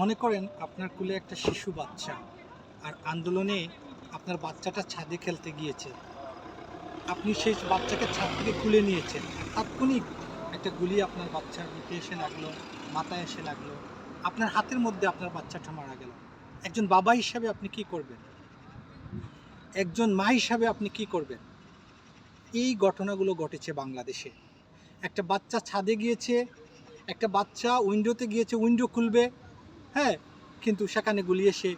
মনে করেন আপনার কুলে একটা শিশু বাচ্চা, আর আন্দোলনে আপনার বাচ্চাটা ছাদে খেলতে গিয়েছে। আপনি সেই বাচ্চাকে ছাদ থেকে খুলে নিয়েছেন তাৎক্ষণিক একটা গুলি আপনার বাচ্চার বুকে এসে লাগল, মাথায় এসে লাগল। আপনার হাতের মধ্যে আপনার বাচ্চাটা মারা গেল। একজন বাবা হিসাবে আপনি কি করবেন? একজন মা হিসাবে আপনি কি করবেন? এই ঘটনাগুলো ঘটেছে বাংলাদেশে। একটা বাচ্চা ছাদে গিয়েছে, একটা বাচ্চা উইন্ডোতে গিয়েছে উইন্ডো খুলবে হ্যাঁ কিন্তু সেখানে গুলি এসে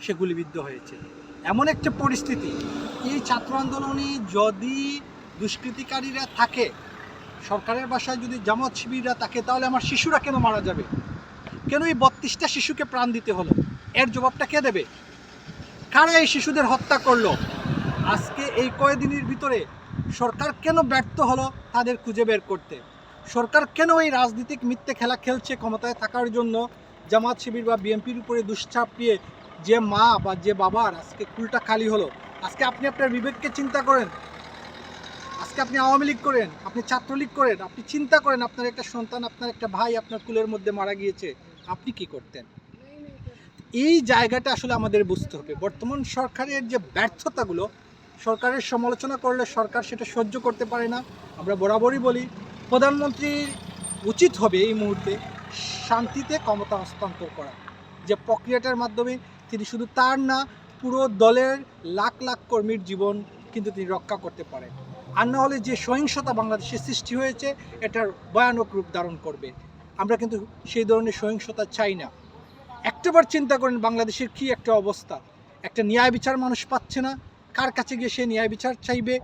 সে গুলিবিদ্ধ হয়েছে। এমন একটা পরিস্থিতি, এই ছাত্র আন্দোলনে যদি দুষ্কৃতিকারীরা থাকে, সরকারের বাসায় যদি জামাত শিবিররা থাকে, তাহলে আমার শিশুরা কেন মারা যাবে? কেন এই বত্রিশটা শিশুকে প্রাণ দিতে হলো? এর জবাবটা কে দেবে? কারা এই শিশুদের হত্যা করল? আজকে এই কয়েকদিনের ভিতরে সরকার কেন ব্যর্থ হলো তাদের খুঁজে বের করতে? সরকার কেন এই রাজনীতিক মিথ্যে খেলা খেলছে ক্ষমতায় থাকার জন্য জামাত শিবির বা বিএনপির উপরে দুশ্চাপিয়ে যে মা বা যে বাবার আজকে কুলটা খালি হলো, আজকে আপনি আপনার বিবেককে চিন্তা করেন, আজকে আপনি আওয়ামী লীগ করেন, আপনি ছাত্রলীগ করেন, আপনি চিন্তা করেন আপনার একটা সন্তান, আপনার একটা ভাই আপনার কুলের মধ্যে মারা গিয়েছে, আপনি কি করতেন? এই জায়গাটা আসলে আমাদের বুঝতে হবে। বর্তমান সরকারের যে ব্যর্থতাগুলো, সরকারের সমালোচনা করলে সরকার সেটা সহ্য করতে পারে না। আমরা বরাবরই বলি প্রধানমন্ত্রী উচিত হবে এই মুহূর্তে শান্তিতে ক্ষমতা হস্তান্তর করা। যে প্রক্রিয়াটার মাধ্যমে তিনি শুধু তার না, পুরো দলের লাখ লাখ কর্মীর জীবন কিন্তু তিনি রক্ষা করতে পারেন। আর না হলে যে সহিংসতা বাংলাদেশে সৃষ্টি হয়েছে, এটার ভয়ানক রূপ ধারণ করবে। আমরা কিন্তু সেই ধরনের সহিংসতা চাই না। একটাবার চিন্তা করেন বাংলাদেশের কি একটা অবস্থা। একটা ন্যায় বিচার মানুষ পাচ্ছে না। কার কাছে গিয়ে সে ন্যায় বিচার চাইবে?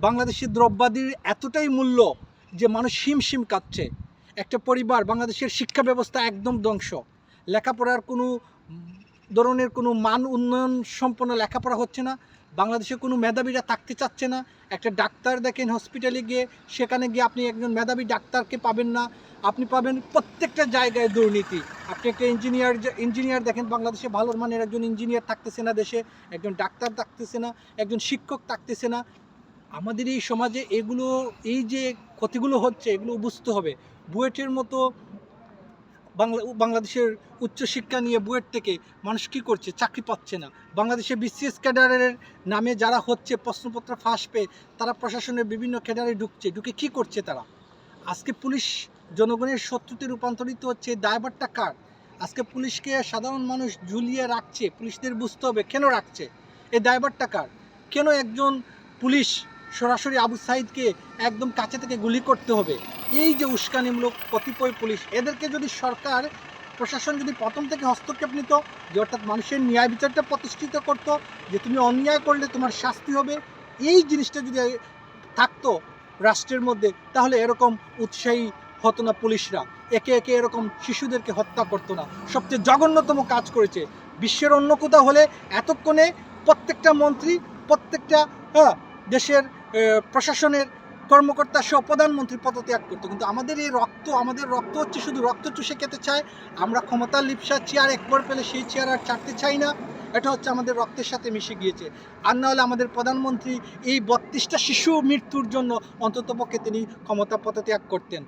বাংলাদেশের দ্রব্যাদির এতটাই মূল্য যে মানুষ হিম শিম কাঁদছে একটা পরিবার, বাংলাদেশের শিক্ষা ব্যবস্থা একদম ধ্বংস। লেখাপড়ার কোনো ধরনের কোনো মান উন্নয়ন সম্পন্ন লেখাপড়া হচ্ছে না। বাংলাদেশে কোনো মেধাবীরা থাকতে চাচ্ছে না। একটা ডাক্তার দেখেন হসপিটালে গিয়ে, সেখানে গিয়ে আপনি একজন মেধাবী ডাক্তারকে পাবেন না। আপনি পাবেন প্রত্যেকটা জায়গায় দুর্নীতি। আপনি একটা ইঞ্জিনিয়ার ইঞ্জিনিয়ার দেখেন, বাংলাদেশে ভালো মানের একজন ইঞ্জিনিয়ার থাকতেছে না দেশে। একজন ডাক্তার থাকতেছে না, একজন শিক্ষক থাকতেছে না। আমাদের এই সমাজে এগুলো, এই যে ক্ষতিগুলো হচ্ছে, এগুলো বুঝতে হবে। বুয়েটের মতো বাংলা, বাংলাদেশের উচ্চশিক্ষা নিয়ে বুয়েট থেকে মানুষ কী করছে? চাকরি পাচ্ছে না। বাংলাদেশে বিসিএস ক্যাডারের নামে যারা হচ্ছে, প্রশ্নপত্র ফাঁস পেয়ে তারা প্রশাসনের বিভিন্ন ক্যাডারে ঢুকছে। ঢুকে কী করছে তারা? আজকে পুলিশ জনগণের শত্রুতে রূপান্তরিত হচ্ছে, দায়ভারটা কার? আজকে পুলিশকে সাধারণ মানুষ ঝুলিয়ে রাখছে, পুলিশদের বুঝতে হবে, কেন রাখছে? এই দায়ভারটা কার? কেন একজন পুলিশ সরাসরি আবু সাইদকে একদম কাছে থেকে গুলি করতে হবে। এই যে উস্কানিমূলক কতিপয় পুলিশ এদেরকে যদি সরকার প্রশাসন যদি প্রথম থেকে হস্তক্ষেপ নিত যে অর্থাৎ মানুষের ন্যায় বিচারটা প্রতিষ্ঠিত করতো যে তুমি অন্যায় করলে তোমার শাস্তি হবে এই জিনিসটা যদি থাকতো রাষ্ট্রের মধ্যে তাহলে এরকম উৎসাহী হতো না পুলিশরা। একে একে এরকম শিশুদেরকে হত্যা করতো না। সবচেয়ে জঘন্যতম কাজ করেছে বিশ্বের অন্য কোথাও হলে এতক্ষণে প্রত্যেকটা মন্ত্রী প্রত্যেকটা হ্যাঁ, দেশের প্রশাসনের কর্মকর্তা সহ প্রধানমন্ত্রী পদত্যাগ করতো। কিন্তু আমাদের এই রক্ত, আমাদের রক্ত হচ্ছে শুধু রক্ত চুষে খেতে চায়। আমরা ক্ষমতার লিপসা চেয়ার একবার পেলে সেই চেয়ার আর ছাড়তে চাই না। এটা হচ্ছে আমাদের রক্তের সাথে মিশে গিয়েছে। আর না হলে আমাদের প্রধানমন্ত্রী এই বত্রিশটা শিশু মৃত্যুর জন্য অন্ততপক্ষে তিনি ক্ষমতা পদত্যাগ করতেন।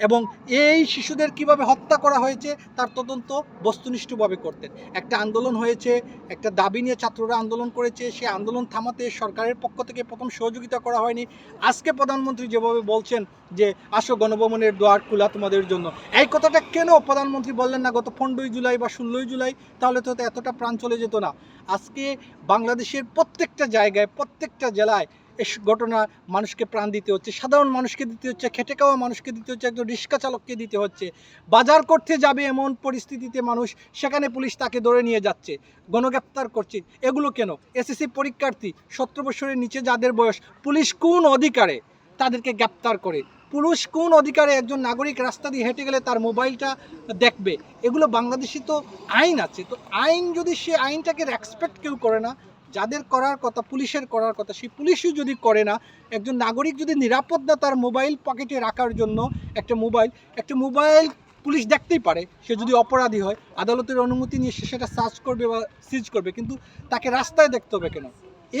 এবং এই শিশুদের কীভাবে হত্যা করা হয়েছে, তার তদন্ত বস্তুনিষ্ঠভাবে করতেন। একটা আন্দোলন হয়েছে, একটা দাবি নিয়ে ছাত্ররা আন্দোলন করেছে সেই আন্দোলন থামাতে সরকারের পক্ষ থেকে প্রথম সহযোগিতা করা হয়নি। আজকে প্রধানমন্ত্রী যেভাবে বলছেন যে, আসো গণভবনের দ্বার খোলা তোমাদের জন্য। এই কথাটা কেন প্রধানমন্ত্রী বললেন না গত পনেরোই জুলাই বা ষোলোই জুলাই? তাহলে তো এতটা প্রাণ চলে যেত না। আজকে বাংলাদেশের প্রত্যেকটা জায়গায়, প্রত্যেকটা জেলায় এই ঘটনা মানুষকে প্রাণ দিতে হচ্ছে, সাধারণ মানুষকে দিতে হচ্ছে, খেটে খাওয়া মানুষকে দিতে হচ্ছে, একজন রিক্সা চালককে দিতে হচ্ছে। বাজার করতে যাবে এমন পরিস্থিতিতে মানুষ, সেখানে পুলিশ তাকে ধরে নিয়ে যাচ্ছে, গণগ্রেপ্তার করছে। এগুলো কেন? এসএসসি পরীক্ষার্থী, সতেরো বছরের নিচে যাদের বয়স, পুলিশ কোন অধিকারে তাদেরকে গ্রেপ্তার করে? পুলিশ কোন অধিকারে একজন নাগরিক রাস্তা দিয়ে হেঁটে গেলে তার মোবাইলটা দেখবে? এগুলো বাংলাদেশি তো আইন আছে, তো আইন যদি সে আইনটাকে রেসপেক্ট কেউ করে না যাদের করার কথা, পুলিশের করার কথা, সেই পুলিশও যদি করে না, একজন নাগরিক যদি নিরাপদ না তার মোবাইল পকেটে রাখার জন্য একটা মোবাইল একটা মোবাইল পুলিশ দেখতেই পারে, সে যদি অপরাধী হয়, আদালতের অনুমতি নিয়ে সে সেটা সার্চ করবে বা সিজ করবে, কিন্তু তাকে রাস্তায় দেখতে হবে কেন?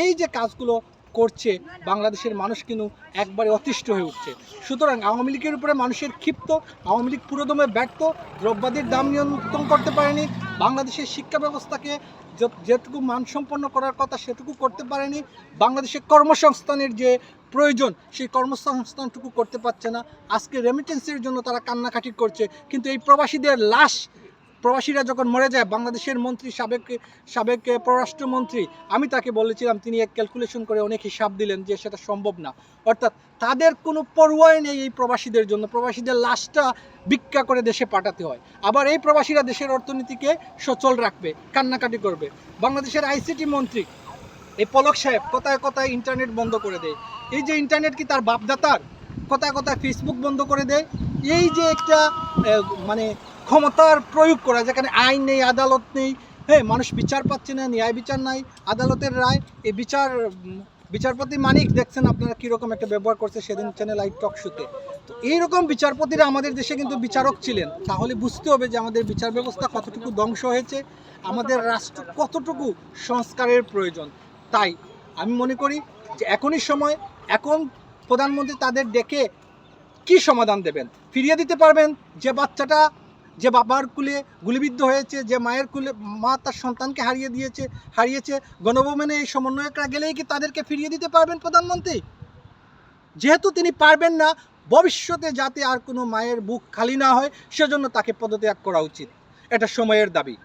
এই যে কাজগুলো করছে, বাংলাদেশের মানুষ কিন্তু একবারে অতিষ্ঠ হয়ে উঠছে। সুতরাং আওয়ামী লীগের উপরে মানুষের ক্ষিপ্ত, আওয়ামী লীগ পুরোদমে ব্যর্থ, দ্রব্যাদির দাম নিয়ন্ত্রণ করতে পারেনি বাংলাদেশের শিক্ষা ব্যবস্থাকে যেটুকু মানসম্পন্ন করার কথা সেটুকু করতে পারেনি। বাংলাদেশের কর্মসংস্থানের যে প্রয়োজন, সেই কর্মসংস্থানটুকু করতে পারছে না। আজকে রেমিটেন্সের জন্য তারা কান্নাকাটি করছে। কিন্তু এই প্রবাসীদের লাশ প্রবাসীরা যখন মরে যায়, বাংলাদেশের মন্ত্রী, সাবেক সাবেক পররাষ্ট্রমন্ত্রী, আমি তাকে বলেছিলাম, তিনি এক ক্যালকুলেশন করে অনেক হিসাব দিলেন যে সেটা সম্ভব না। অর্থাৎ তাদের কোনো পরোয়াই নেই এই প্রবাসীদের জন্য। প্রবাসীদের লাশটা ভিক্ষা করে দেশে পাঠাতে হয়। আবার এই প্রবাসীরা দেশের অর্থনীতিকে সচল রাখবে, কান্নাকাটি করবে। বাংলাদেশের আইসিটি মন্ত্রী, এই পলক সাহেব, কোথায় কোথায় ইন্টারনেট বন্ধ করে দেয়? এই যে ইন্টারনেট কি তার বাপদাতার কোথায় কোথায় ফেসবুক বন্ধ করে দেয়? এই যে একটা মানে ক্ষমতার প্রয়োগ করা, যেখানে আইন নেই, আদালত নেই হ্যাঁ মানুষ বিচার পাচ্ছে না, ন্যায় বিচার নাই, আদালতের রায়, এই বিচার, বিচারপতি মানিক, দেখছেন আপনারা কীরকম একটা ব্যবহার করছে সেদিন চ্যানেল আই টক শুতে তো এইরকম বিচারপতিরা আমাদের দেশে কিন্তু বিচারক ছিলেন। তাহলে বুঝতে হবে যে আমাদের বিচার ব্যবস্থা কতটুকু ধ্বংস হয়েছে, আমাদের রাষ্ট্র কতটুকু সংস্কারের প্রয়োজন। তাই আমি মনে করি যে এখনই সময়, এখন প্রধানমন্ত্রী তাদের ডেকে কি সমাধান দেবেন? ফিরিয়ে দিতে পারবেন? যে বাচ্চাটা, যে বাবার কুলে গুলিবিদ্ধ হয়েছে, যে মায়ের কুলে, মা তার সন্তানকে হারিয়ে দিয়েছে, হারিয়েছে গণভবনে এই সমন্বয়করা গেলেই কি তাদেরকে ফিরিয়ে দিতে পারবেন প্রধানমন্ত্রী? যেহেতু তিনি পারবেন না, ভবিষ্যতে যাতে আর কোনো মায়ের বুক খালি না হয়, সেজন্য তাকে পদত্যাগ করা উচিত। এটা সময়ের দাবি।